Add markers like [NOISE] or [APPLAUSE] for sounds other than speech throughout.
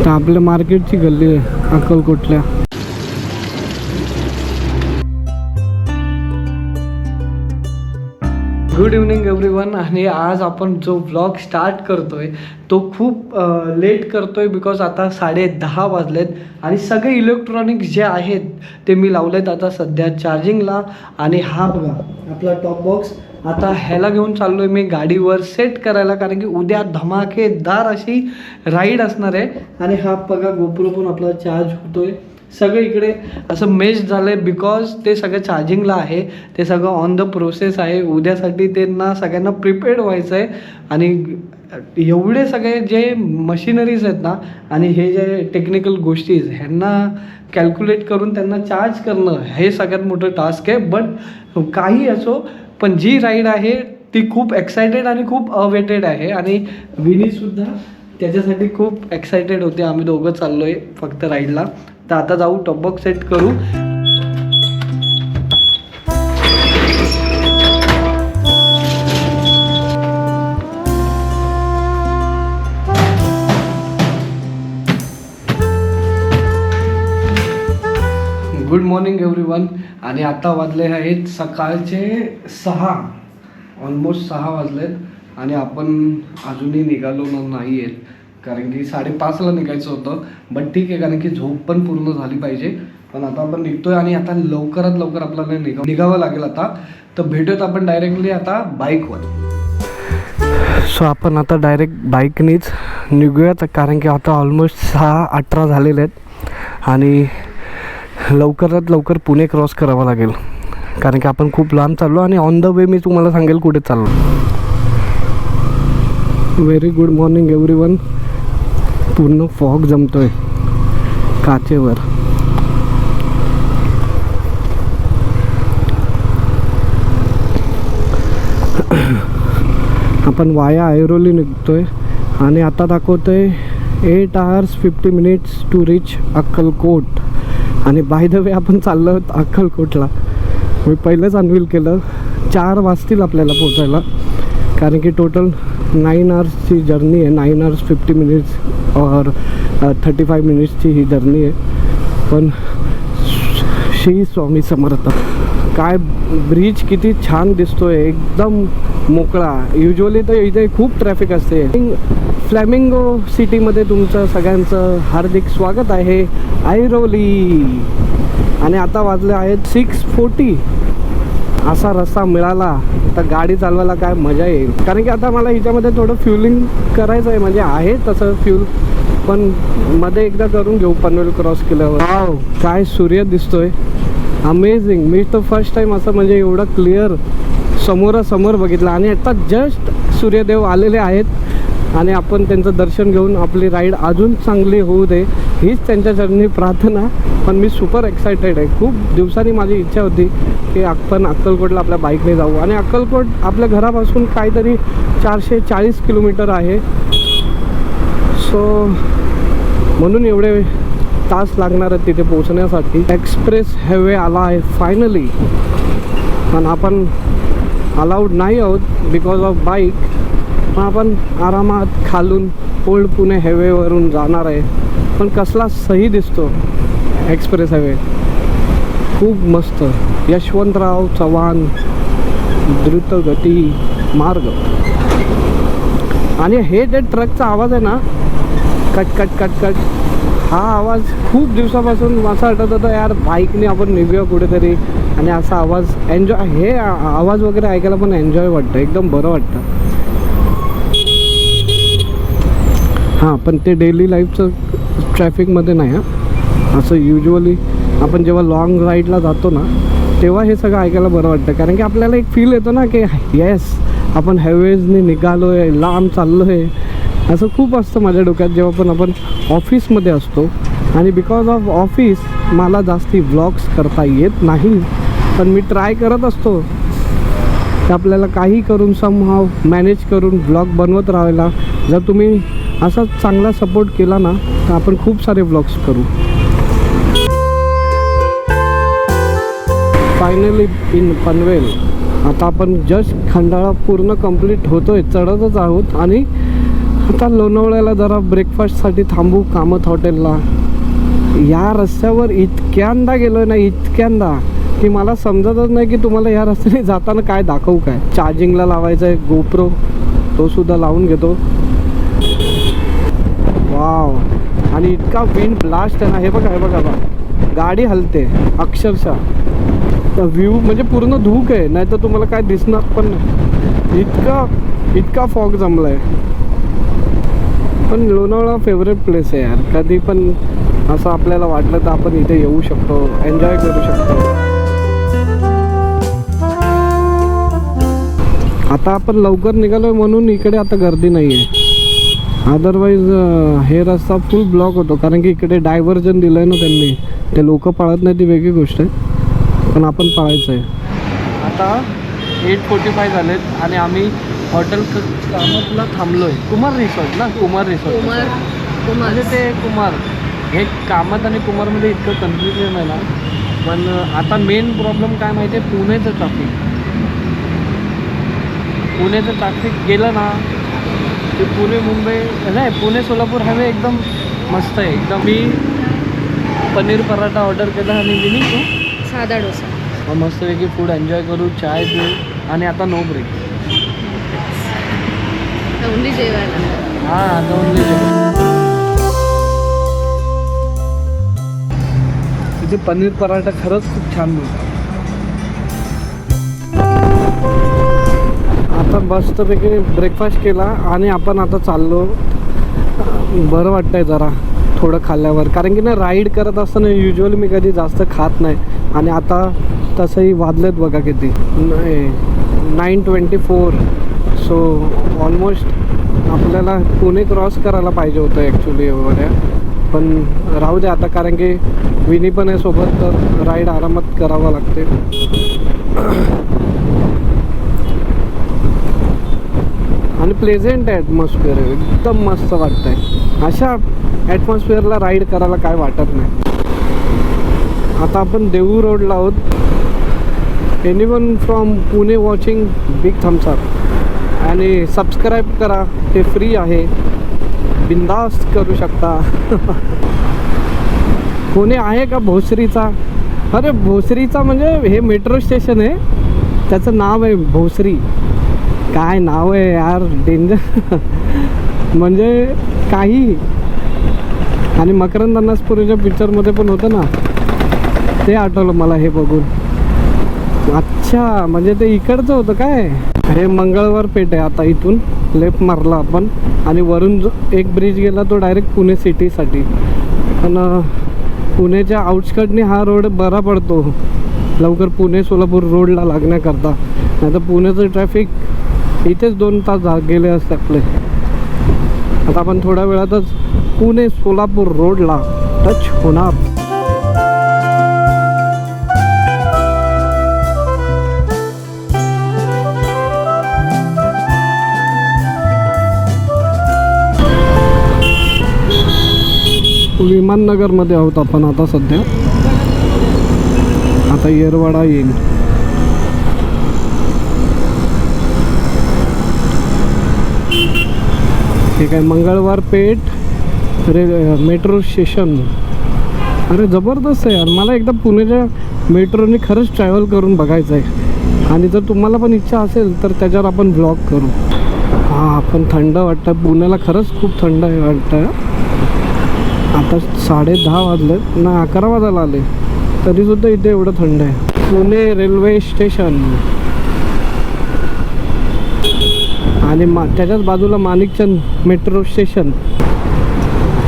तर आपल्या मार्केटची गल्ली आहे अक्कलकोटल्या. गुड इव्हनिंग एव्हरीवन आणि आज आपण जो व्लॉग स्टार्ट करतोय तो खूप लेट करतोय बिकॉज आता साडे दहा वाजलेत आणि सगळे इलेक्ट्रॉनिक्स जे आहेत ते मी लावलेत आता सध्या चार्जिंगला आणि हा बघा आपला टॉप बॉक्स आता ह्याला घेऊन चाललो आहे मी गाडीवर सेट करायला कारण की उद्या धमाकेदार अशी राईड असणार आहे. आणि हा बघा गोप्रो पण आपला चार्ज होतो आहे सगळं इकडे असं मेश झालं आहे बिकॉज ते सगळं चार्जिंगला आहे. ते सगळं ऑन द प्रोसेस आहे. उद्यासाठी त्यांना सगळ्यांना प्रिपेअर्ड व्हायचं आहे आणि एवढे सगळे जे मशिनरीज आहेत ना आणि हे जे टेक्निकल गोष्टीज ह्यांना कॅल्क्युलेट करून त्यांना चार्ज करणं हे सगळ्यात मोठं टास्क आहे. बट काही असो पण जी राईड आहे ती खूप एक्सायटेड आणि खूप अवेटेड आहे. आणि विनीसुद्धा त्याच्यासाठी खूप एक्सायटेड होते. आम्ही दोघं चाललो आहे फक्त राईडला तर आता जाऊ टॉपबॉक सेट करू. गुड मॉर्निंग एव्हरीवन आणि आता वाजले आहेत सकाळचे सहा. ऑलमोस्ट सहा वाजलेत. आणि आपण अजूनही निघालो ना नाही आहेत कारण की साडेपाचला निघायचं होतं. बट ठीक आहे कारण की झोप पण पूर्ण झाली पाहिजे. पण आता आपण निघतोय आणि आता लवकरात लवकर आपल्याला निघा निघावं लागेल आता. तर भेटूयात आपण डायरेक्टली आता बाईकवर सो आपण आता डायरेक्ट बाईकनीच निघूयात. कारण की आता ऑलमोस्ट सहा अठरा झालेले आहेत. आणि लवकरात लवकर पुणे क्रॉस करावं लागेल. कारण की आपण खूप लांब चाललो आणि ऑन द वे मी तुम्हाला सांगेल कुठे चाललो. Very good morning everyone पूर्ण फॉग जमतोय. काचेवर. आपण वाया ऐरोली निघतोय आणि आता दाखवतोय eight hours fifty minutes to reach Akkalkot. आणि बाय द वे आपण चाललो आहोत अक्कलकोटला. मी पहिलंच अनवील केलं चार वाजतील आपल्याला पोचायला कारण की टोटल नाईन आवर्सची जर्नी आहे. नाईन आवर्स फिफ्टी मिनिट्स और थर्टी फाय मिनिट्सची ही जर्नी आहे. पण श्री स्वामी समर्थ. काय ब्रिज किती छान दिसतोय. एकदम मोकळा. युजली तर इथे खूप ट्रॅफिक असते. फ्लॅमिंगो सिटीमध्ये तुमचं सगळ्यांचं हार्दिक स्वागत आहे. ऐरोली. आणि आता वाजले आहेत सिक्स फोर्टी असा रस्ता मिळाला तर गाडी चालवायला काय मजा येईल. कारण की आता मला हिच्यामध्ये थोडं फ्युलिंग करायचं आहे म्हणजे आहे तसं फ्युल पण मध्ये एकदा करून घेऊ पनवेल क्रॉस केल्यावर. वाव काय सूर्य दिसतोय. अमेझिंग मी तर फर्स्ट टाईम असं म्हणजे एवढं क्लिअर समोरासमोर बघितलं. आणि आता जस्ट सूर्यदेव आलेले आहेत. आणि आपण त्यांचं दर्शन घेऊन आपली राईड अजून चांगली होऊ दे हीच त्यांच्या चरणी प्रार्थना. पण मी सुपर एक्सायटेड आहे. खूप दिवसांनी माझी इच्छा होती की आपण अक्कलकोटला आपल्या बाईकने जाऊ. आणि अक्कलकोट आपल्या घरापासून काहीतरी चारशे चाळीस किलोमीटर आहे. सो म्हणून एवढे तास लागणार आहेत तिथे पोहोचण्यासाठी. एक्सप्रेस हायवे आला आहे फायनली पण आपण अलाउड नाही आहोत बिकॉज ऑफ बाईक पण आपण आरामात खालून ओल्ड पुणे हायवेवरून जाणार आहे. पण कसला सही दिसतो एक्सप्रेस हायवे. खूप मस्त. यशवंतराव चव्हाण द्रुतगती मार्ग. आणि हे जे ट्रकचा आवाज आहे ना कट कट कट कट हा आवाज खूप दिवसापासून असं वाटत होतं यार बाईकने आपण निघूया कुठेतरी. आणि असा आवाज एन्जॉय हे आवाज वगैरे ऐकायला पण एन्जॉय वाटतं एकदम बरं वाटतं. हां पण ते डेली लाईफचं ट्रॅफिकमध्ये नाही हां. असं युजली आपण जेव्हा लाँग राईडला जातो ना तेव्हा हे सगळं ऐकायला बरं वाटतं. कारण की आपल्याला एक फील येतो ना की येस आपण हायवेजने निघालो आहे लांब चाललो आहे असं खूप असतं माझ्या डोक्यात जेव्हा पण आपण ऑफिसमध्ये असतो. आणि बिकॉज ऑफ ऑफिस मला जास्ती व्लॉग्स करता येत नाही. पण मी ट्राय करत असतो. आपल्याला काही करून समहाव मॅनेज करून ब्लॉग बनवत राहायला. जर तुम्ही असा चांगला सपोर्ट केला ना तर आपण खूप सारे ब्लॉग्स करू. फायनली इन पनवेल आता आपण जस्ट खंडाळा पूर्ण कंप्लीट होतोय चढतच आहोत. आणि आता लोणावळ्याला जरा ब्रेकफास्टसाठी थांबू कामत हॉटेलला या रस्त्यावर इतक्यांदा गेलोय ना इतक्यांदा की मला समजतच नाही की तुम्हाला या रस्त्याने जाताना काय दाखवू काय. चार्जिंगला लावायचं आहे गोप्रो तो सुद्धा लावून घेतो. वाव. आणि इतका विंड ब्लास्ट आहे ना हे बघा हे बघा बघा. गाडी हलते अक्षरशः. व्ह्यू म्हणजे पूर्ण धूक आहे नाही तर तुम्हाला काय दिसणार पण नाही. इतका इतका फॉग जमला आहे पण लोणावळा फेवरेट प्लेस आहे यार. कधी पण असं आपल्याला वाटलं तर आपण इथे येऊ शकतो एन्जॉय करू शकतो. आता आपण लवकर निघालोय म्हणून इकडे आता गर्दी नाही आहे अदरवाईज हे रस्ता फुल ब्लॉक होतो. कारण की इकडे डायव्हर्जन दिलं आहे ना त्यांनी. ते लोक पाळत नाही ती वेगळी गोष्ट आहे. पण आपण पाळायचं आहे आता एट फोर्टी फाय झालेत आणि आम्ही हॉटेल कामतला थांबलो आहे कुमार रिसॉर्ट ना? कुमार रिसॉर्ट म्हणजे ते कुमार. हे कामत आणि कुमारमध्ये इतकं कन्फ्युजन आहे ना. पण आता मेन प्रॉब्लेम काय माहिती आहे पुण्याचं ट्रॅफिक पुण्याचं ट्रॅफिक गेलं ना ते पुणे मुंबई नाही पुणे सोलापूर हायवे एकदम मस्त आहे. एकदम मी पनीर पराठा ऑर्डर केला आणि मी तू साधा डोसा. मग मस्तपैकी फूड एन्जॉय करू चाय पिऊ आणि आता नो ब्रेक ओनली जेवायला. हां आता ओनली तिथे पनीर पराठा खरंच खूप छान मिळतो आता मस्तपैकी ब्रेकफास्ट केला आणि आपण आता चाललो. बरं वाटतंय जरा थोडं खाल्ल्यावर. कारण की ना राईड करत असताना युजली मी कधी जास्त खात नाही. आणि आता तसंही वाजलेत बघा किती. नाही nine twenty four so almost आपल्याला पुणे क्रॉस करायला पाहिजे होतं ॲक्च्युली एवढ्या. पण राहू दे आता कारण की विनी पण आहे सोबत तर राईड आरामात करावं लागते. आणि प्लेझेंट ॲटमॉस्फिअर आहे एकदम मस्त वाटतंय. अशा ॲटमॉस्फिअरला राईड करायला काय वाटत नाही. आता आपण देऊ रोडला आहोत. Anyone from Pune watching big thumbs up आणि सबस्क्राईब करा. ते फ्री आहे. बिंदास्त करू शकता. [LAUGHS] पुणे आहे का भोसरीचा? अरे भोसरीचा म्हणजे हे मेट्रो स्टेशन आहे. त्याचं नाव आहे भोसरी. काय नाव आहे यार? डेंजर म्हणजे काही. आणि मकरंद अन्नासपुरीच्या पिक्चरमध्ये पण होतं ना? ते आठवलं मला हे बघून. अच्छा म्हणजे ते इकडचं होतं काय? हे मंगळवार पेठ आहे आता इथून. लेफ्ट मारला आपण. आणि वरून जो एक ब्रिज गेला तो डायरेक्ट पुणे सिटीसाठी पण पुणेच्या पुण्याच्या हा रोड बरा पडतो. लवकर पुणे सोलापूर रोडला लागण्याकरता. नाही तर पुण्याचं ट्रॅफिक इथेच दोन तास जा गेले असते आपले. आता आपण थोड्या वेळातच पुणे सोलापूर रोडला टच होणार. विमाननगरमध्ये आहोत आपण आता सध्या. आता येरवाडा येईल. ठीक आहे. मंगळवार पेठ रे मेट्रो स्टेशन. अरे जबरदस्त आहे यार. मला एकदा पुण्याच्या मेट्रोने खरंच ट्रॅव्हल करून बघायचं आहे. आणि जर तुम्हाला पण इच्छा असेल तर त्याच्यावर आपण ब्लॉग करू. हां पण थंड वाटतं. पुण्याला खरंच खूप थंड आहे वाटतं. आता साडे दहा वाजले ना अकरा वाजायला आले. तरीसुद्धा इथे एवढं थंड आहे. Pune railway station. आणि मा त्याच्याच बाजूला माणिकचंद मेट्रो स्टेशन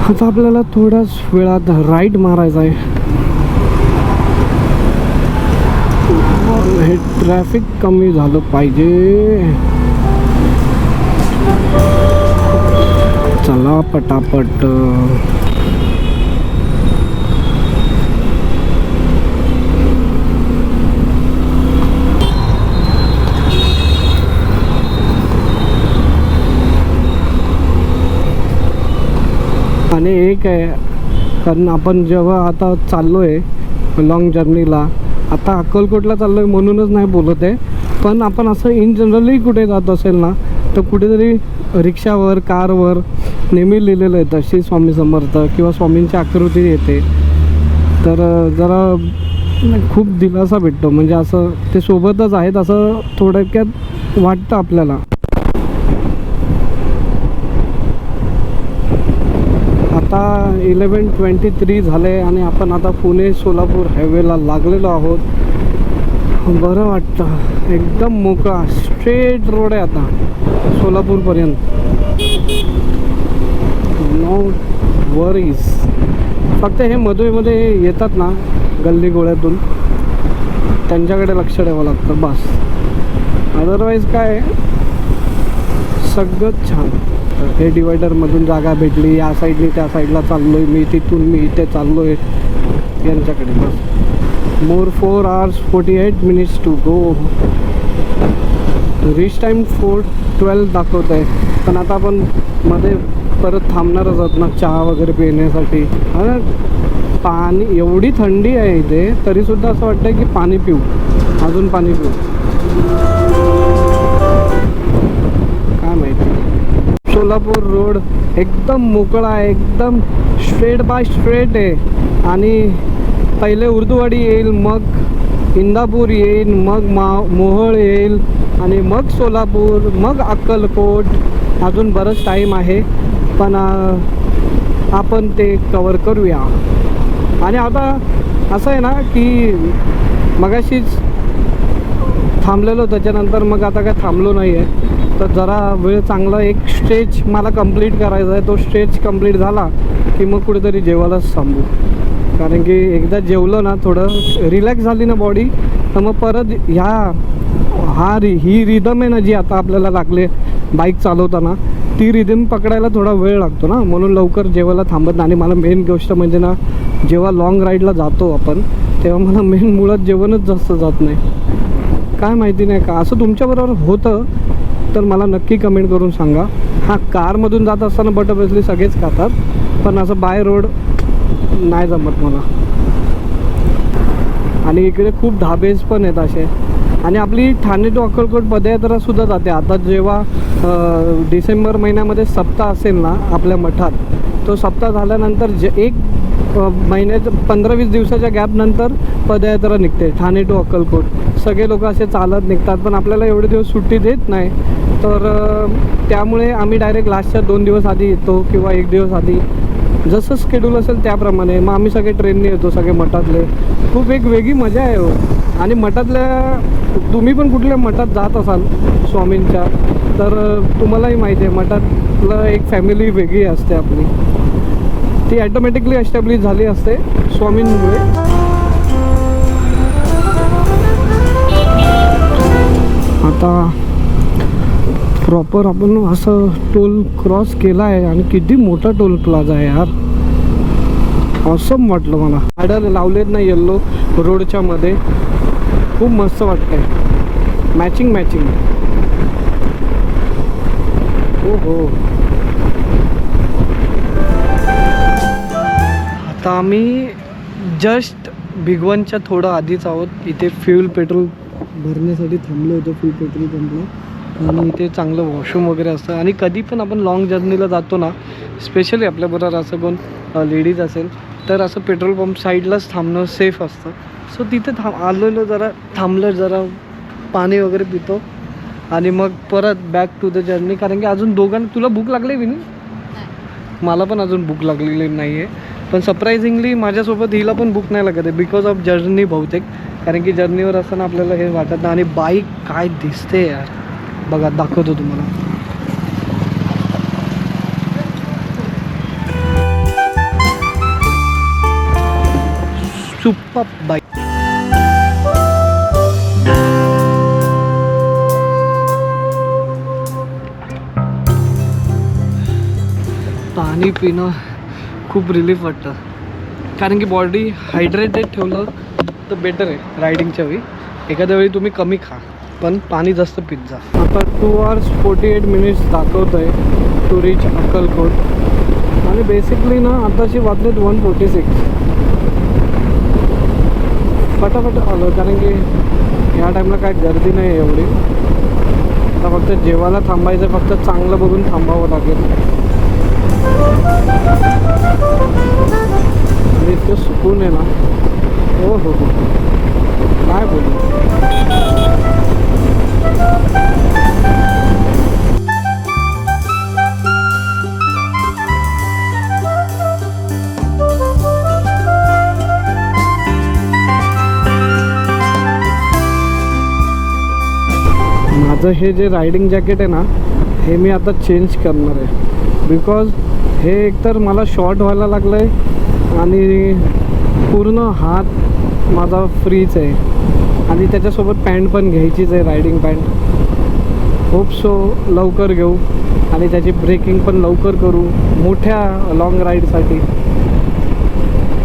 आता आपल्याला थोड्याच वेळात राईट मारायचा आहे. हे ट्रॅफिक कमी झालं पाहिजे. चला पटापट. आणि एक आहे कारण आपण जेव्हा आता चाललो आहे लॉंग जर्नीला आता अक्कलकोटला चाललो आहे म्हणूनच नाही बोलत आहे पण आपण असं इन जनरली कुठे जात असेल ना तर कुठेतरी रिक्षावर कारवर नेहमी लिहिलेलं आहे तशी स्वामी समर्थ किंवा स्वामींची आकृती येते. तर जरा खूप दिलासा भेटतो म्हणजे असं ते सोबतच आहेत असं थोडक्यात वाटतं आपल्याला आता इलेवन ट्वेंटी थ्री झाले आणि आपण आता पुणे सोलापूर हायवेला लागलेलो आहोत. बरं वाटतं. एकदम मोकळा स्ट्रेट रोड आहे आता. सोलापूरपर्यंत. नो वरीज फक्त हे मधुईमध्ये येतात ना गल्ली गोळ्यातून. त्यांच्याकडे लक्ष द्यावं लागतं बस. अदरवाईज काय? सगळंच छान. तर हे डिवायडरमधून जागा भेटली या साईडने त्या साईडला चाललो आहे मी तिथून मी इथे चाललो आहे यांच्याकडे बस. More four hours forty eight minutes to go reach time four twelve दाखवत आहे पण आता आपण मध्ये परत थांबणारच आहोत ना चहा वगैरे पिण्यासाठी. आणि पाणी एवढी थंडी आहे इथे तरीसुद्धा असं वाटतं की पाणी पिऊ. अजून पाणी पिऊ. सोलापूर रोड एकदम मोकळा आहे एकदम स्ट्रेट बाय स्ट्रेट आहे. आणि पहिले उर्दूवाडी येईल मग इंदापूर येईल मग मा मोहळ येईल आणि मग सोलापूर मग अक्कलकोट. अजून बरंच टाईम आहे पण आपण ते कवर करूया. आणि आता असं आहे ना की मगाशीच थांबलेलो त्याच्यानंतर मग आता काय थांबलो नाही आहे तर जरा वेळ चांगला एक स्टेज मला कंप्लीट करायचा आहे. तो स्टेज कंप्लीट झाला की मग कुठेतरी जेवायलाच थांबू. कारण की एकदा जेवलं ना थोडं रिलॅक्स झाली ना बॉडी तर मग परत ह्या हा रि ही रिदम आहे ना जी आता आपल्याला लागले बाईक चालवताना ती रिदम पकडायला थोडा वेळ लागतो ना. म्हणून लवकर जेवायला थांबत नाही. आणि मला मेन गोष्ट म्हणजे ना जेव्हा लाँग राईडला जातो आपण तेव्हा मला मेन मुळात जेवणच जास्त जात नाही. काय माहिती नाही का? असं तुमच्याबरोबर होतं तर मला नक्की कमेंट करून सांगा. हां कारमधून जात असताना बटर ऑबियसली सगळेच खातात. पण असं बाय रोड नाही जमत मला. आणि इकडे खूप ढाबेज पण आहेत असे. आणि आपली ठाणे टू अक्कलकोट पदयात्रासुद्धा जाते. आता जेव्हा डिसेंबर महिन्यामध्ये सप्ताह असेल ना आपल्या मठात तो सप्ताह झाल्यानंतर जे एक महिन्याच्या महिन्याचं पंधरा वीस दिवसाच्या गॅपनंतर पदयात्रा निघते. ठाणे टू अक्कलकोट. सगळे लोक असे चालत निघतात पण आपल्याला एवढे दिवस सुट्टी देत नाही. तर त्यामुळे आम्ही डायरेक्ट लास्टच्या दोन दिवस आधी येतो किंवा एक दिवस आधी. जसं स्केड्यूल असेल त्याप्रमाणे. मग आम्ही सगळे ट्रेनने येतो सगळे मठातले. खूप एक वेगळी मजा आहे हो. आणि मठातल्या तुम्ही पण कुठल्या मठात जात असाल स्वामींच्या तर तुम्हालाही माहिती आहे मठातलं एक फॅमिली वेगळी असते आपली. ती ॲटोमॅटिकली एस्टॅब्लिश झाली असते स्वामींमुळे. आता प्रॉपर आपण असं टोल क्रॉस केला आहे आणि किती मोठा टोल प्लाझा आहे यार. ऑसम वाटलं मला. गाड्या लावलेत ना येल्लो रोडच्या मध्ये. खूप मस्त वाटतंय. मॅचिंग मॅचिंग हो हो आता आम्ही जस्ट भिगवनच्या थोडं आधीच आहोत. इथे फ्यूल पेट्रोल भरण्यासाठी थांबलो होतो फ्यूल पेट्रोल पंपला. आणि इथे चांगलं वॉशरूम वगैरे असतं. आणि कधी पण आपण लाँग जर्नीला जातो ना स्पेशली आपल्याबरोबर असं कोण लेडीज असेल तर असं पेट्रोल पंप साईडलाच थांबणं सेफ असतं. सो तिथे थांब आलेलो जरा थांबलं जरा पाणी वगैरे पितो. आणि मग परत बॅक टू द जर्नी कारण की अजून दोघांना तुला भूक लागली विनी? मला पण अजून भूक लागलेली नाही आहे पण सरप्रायझिंगली माझ्यासोबत हिला पण भूक नाही लागत आहे बिकॉज ऑफ जर्नी बहुतेक. कारण की जर्नीवर असताना आपल्याला हे वाटत नाही. आणि बाईक काय दिसते यार. बघा दाखवतो तुम्हाला. Super bike. पाणी पिणं खूप रिलीफ वाटतं. कारण की बॉडी हायड्रेटेड ठेवलं तर बेटर आहे रायडिंगच्या वेळी. एखाद्या वेळी तुम्ही कमी खा पण पाणी जास्त पित जा. आता two hours forty eight minutes दाखवत आहे टू रिच अक्कलकोट. आणि बेसिकली ना आताची वाजलेत वन फोर्टी सिक्स फटाफट आलो कारण की ह्या टाईमला काय गर्दी नाही आहे एवढी. आता फक्त जेवायला थांबायचं फक्त चांगलं बघून थांबावं लागेल. आणि इतकं सुकून आहे ना हो, हो हो हो काय बोलू? माझं हे जे रायडिंग जॅकेट आहे ना हे मी आता चेंज करणार आहे. बिकॉज हे एकतर मला शॉर्ट व्हायला लागलं आहे आणि पूर्ण हात माझा फ्रीच आहे. आणि त्याच्यासोबत पॅन्ट पण घ्यायचीच आहे रायडिंग पॅन्ट होप सो लवकर घेऊ. आणि त्याची ब्रेकिंग पण लवकर करू. मोठ्या लॉंग राईडसाठी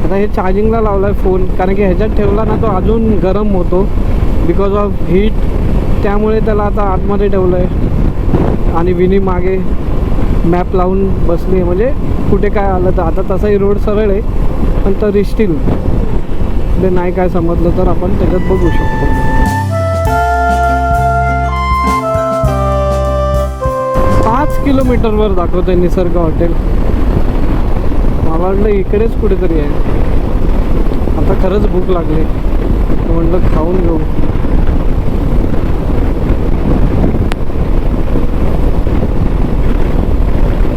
आता हे चार्जिंगला लावला आहे फोन कारण की ह्याच्यात ठेवला ना तो अजून गरम होतो. बिकॉज ऑफ हीट त्यामुळे त्याला आता आतमध्ये ठेवलं आहे आणि विनी मागे मॅप लावून बसली आहे. म्हणजे कुठे काय आलं तर. आता तसाही रोड सरळ आहे. पण तरी स्टील ते नाही काय समजलं तर आपण त्याच्यात बघू शकतो. पाच किलोमीटरवर दाखवते निसर्ग हॉटेल. मला वाटलं इकडेच कुठेतरी आहे. आता खरंच भूक लागली. म्हणलं खाऊन घेऊ.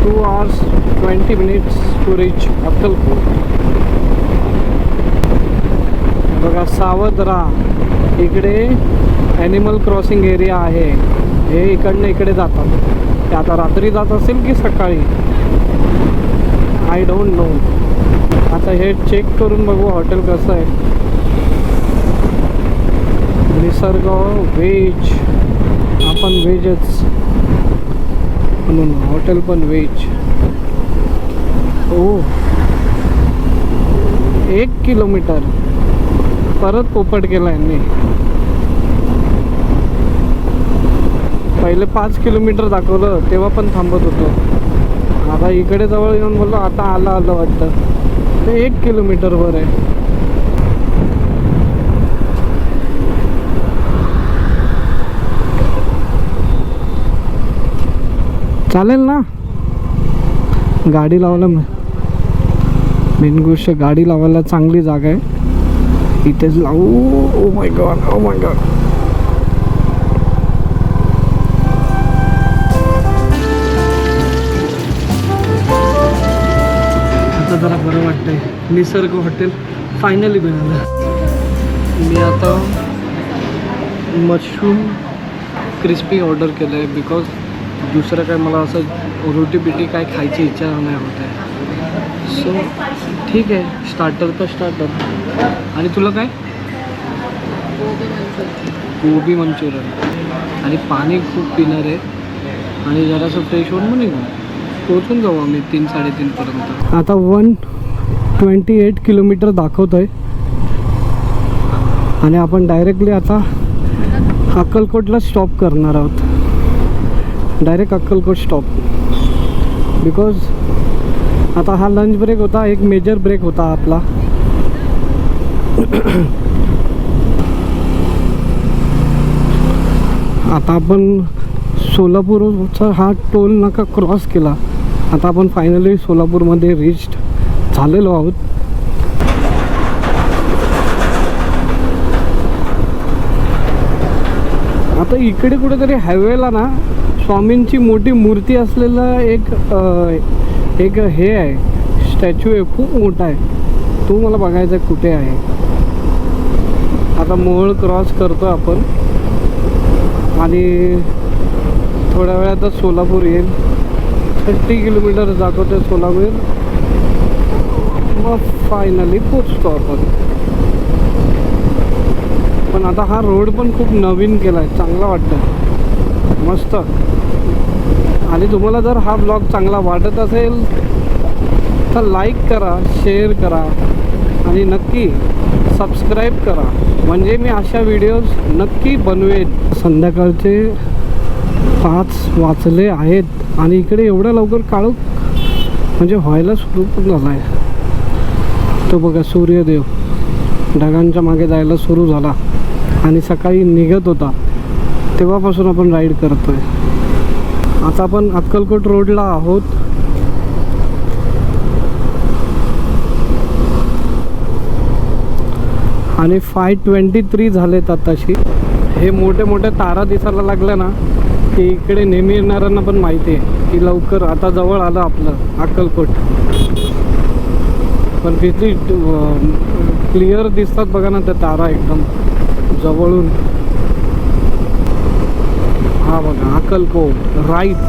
Two hours twenty minutes to reach Akkalkot. बघा सावध राहा इकडे ॲनिमल क्रॉसिंग एरिया आहे. हे इकडनं इकडे जातात. ते आता रात्री जात असेल की सकाळी? आय डोंट नो आता हे चेक करून बघू हॉटेल कसं आहे. निसर्ग व्हेज आपण व्हेजच म्हणून हॉटेल पण व्हेज ओ एक किलोमीटर. परत पोपट केला यांनी. पहिले पाच किलोमीटर दाखवलं तेव्हा पण थांबत होतो. आता इकडे जवळ येऊन बोललो आता आलं आलं वाटतं. ते एक किलोमीटरवर आहे. चालेल ना? गाडी लावायला मेन गोष्ट गाडी लावायला चांगली जागा आहे. इथेच लावू ओ my god. Oh my god. आता जरा बरं वाटतंय निसर्ग हॉटेल फायनली मिळालं मी आता मशरूम क्रिस्पी ऑर्डर केलं आहे बिकॉज दुसरं काय मला असं रोटी बिटी काय खायची इच्छा नाही होत आहे सो ठीक आहे स्टार्टर तर स्टार्टर आणि तुला काय? गोबी मंचुरियन. आणि पाणी खूप पिणार आहे. आणि जरासं फ्रेश होऊन मग निघू. पोचून जाऊ आम्ही तीन साडेतीनपर्यंत आता वन ट्वेंटी एट किलोमीटर दाखवत आहे आणि आपण डायरेक्टली आता अक्कलकोटला स्टॉप करणार आहोत. डायरेक्ट अक्कलकोट स्टॉप बिकॉज आता हा लंच ब्रेक होता एक मेजर ब्रेक होता आपला. [COUGHS] आता आपण सोलापूरचा हा टोल नाका क्रॉस केला. आता आपण फायनली सोलापूरमध्ये रिच्ड झालेलो आहोत. आता इकडे कुठेतरी हायवेला ना स्वामींची मोठी मूर्ती असलेलं एक एक हे आहे. स्टॅच्यू आहे खूप मोठा आहे. तो मला बघायचा कुठे आहे. आता मोहोळ क्रॉस करतो आपण. आणि थोड्या वेळातच सोलापूर येईल. थर्टी किलोमीटर जातो ते सोलापूर. मग फायनली पोचतो आपण. पण आता हा रोड पण खूप नवीन केला आहे चांगला वाटतं मस्त. आणि तुम्हाला जर हा ब्लॉग चांगला वाटत असेल तर लाईक करा शेअर करा. आणि नक्की सबस्क्राईब करा. म्हणजे मी अशा व्हिडिओज नक्की बनवेन. संध्याकाळचे पाच वाचले आहेत आणि इकडे एवढ्या लवकर काळोख म्हणजे व्हायला सुरू झाला आहे तो बघा सूर्यदेव. ढगांच्या मागे जायला सुरू झाला. आणि सकाळी निघत होता. तेव्हापासून आपण राईड करतोय. आता आपण अक्कलकोट रोडला आहोत. आणि फाय ट्वेंटी थ्री झालेत आताशी. हे मोठे मोठे तारा दिसायला लागल्या ना की इकडे नेहमी येणाऱ्यांना पण माहिती आहे की लवकर आता जवळ आलं आपलं अक्कलकोट. पण किती क्लिअर दिसतात बघा ना त्या तारा एकदम जवळून. हा बघा अक्कलकोट राईट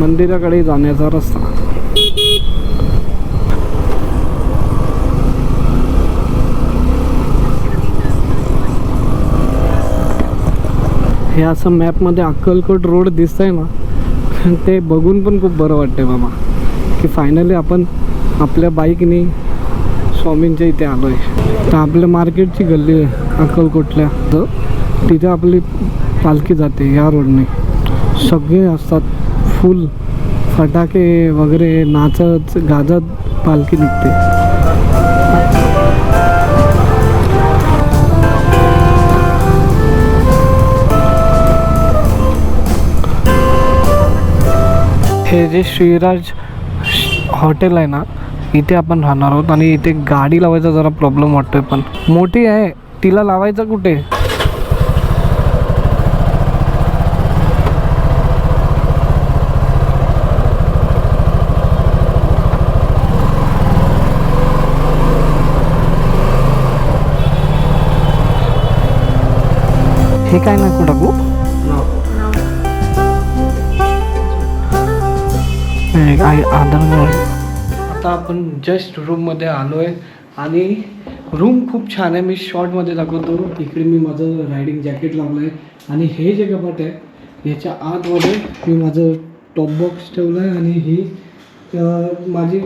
मंदिराकडे जाण्याचा रस्ता. हे असं मॅपमध्ये अक्कलकोट रोड दिसतंय ना ते बघून पण खूप बरं वाटतंय बाबा. की फायनली आपण आपल्या बाईकने स्वामींच्या इथे आलो आहे तर आपल्या मार्केटची गल्ली आहे अक्कलकोटल्या. तर तिथे आपली पालखी जाते या रोडने. सगळे असतात फुल फटाके वगैरे नाचत गाजत पालखी निघते. हे जे श्रीराज हॉटेल आहे ना इथे आपण राहणार आहोत आणि इथे गाडी लावायचा जरा प्रॉब्लेम वाटतोय पण. मोठी आहे. तिला लावायचं कुठे? हे काय नाही टाकू आय- आदर आता आपण जस्ट रूममध्ये आलो आहे आणि रूम खूप छान आहे. मी शॉर्टमध्ये दाखवतो. इकडे मी माझं रायडिंग जॅकेट लावलं आहे आणि हे जे कपाट आहे याच्या आतमध्ये मी माझं टॉप बॉक्स ठेवलं आहे आणि ही माझी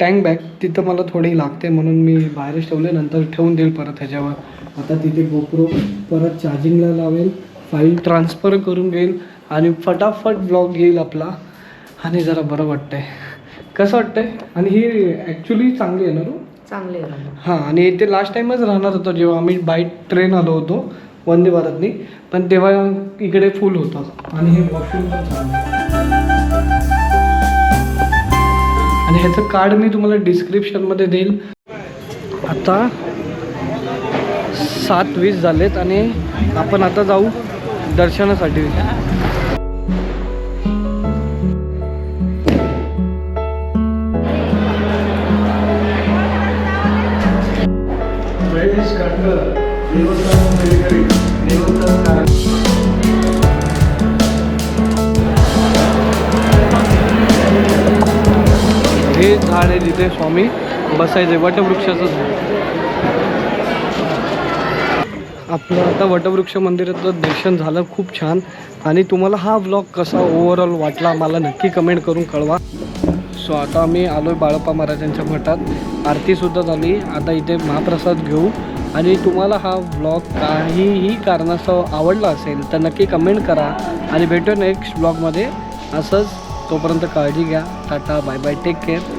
टँक बॅग तिथं मला थोडी लागते म्हणून मी बाहेरच ठेवले नंतर ठेवून देईल परत ह्याच्यावर. आता तिथे गोप्रो परत चार्जिंगला लावेल. फाईल ट्रान्सफर करून घेईल. आणि फटाफट ब्लॉग घेईल आपला. आणि जरा बरं वाटतंय. कसं वाटतंय? आणि ही ॲक्च्युली चांगली आहे ना रू चांगले राहणार हां आणि इथे लास्ट टाईमच राहणार होतो जेव्हा आम्ही बाय ट्रेन आलो होतो वंदे भारतनी. पण तेव्हा इकडे फुल होतं. आणि हे वॉशरूम पण आहे. आणि ह्याचं कार्ड मी तुम्हाला डिस्क्रिप्शनमध्ये देईल. आता सात वीस झालेत आणि आपण आता जाऊ दर्शनासाठी. हे झाड आहे जिथे स्वामी बसायचे वटवृक्षाचं झाड. आपलं आता वटवृक्ष मंदिराचं दर्शन झालं खूप छान. आणि तुम्हाला हा ब्लॉग कसा ओव्हरऑल वाटला मला नक्की कमेंट करून कळवा. सो आता आम्ही आलो आहे बाळप्पा महाराजांच्या मठात. आरतीसुद्धा झाली. आता इथे महाप्रसाद घेऊ. आणि तुम्हाला हा ब्लॉग काहीही कारणास्तव आवडला असेल तर नक्की कमेंट करा. आणि भेटू नेक्स्ट ब्लॉगमध्ये असंच तोपर्यंत काळजी घ्या. Tata bye bye take care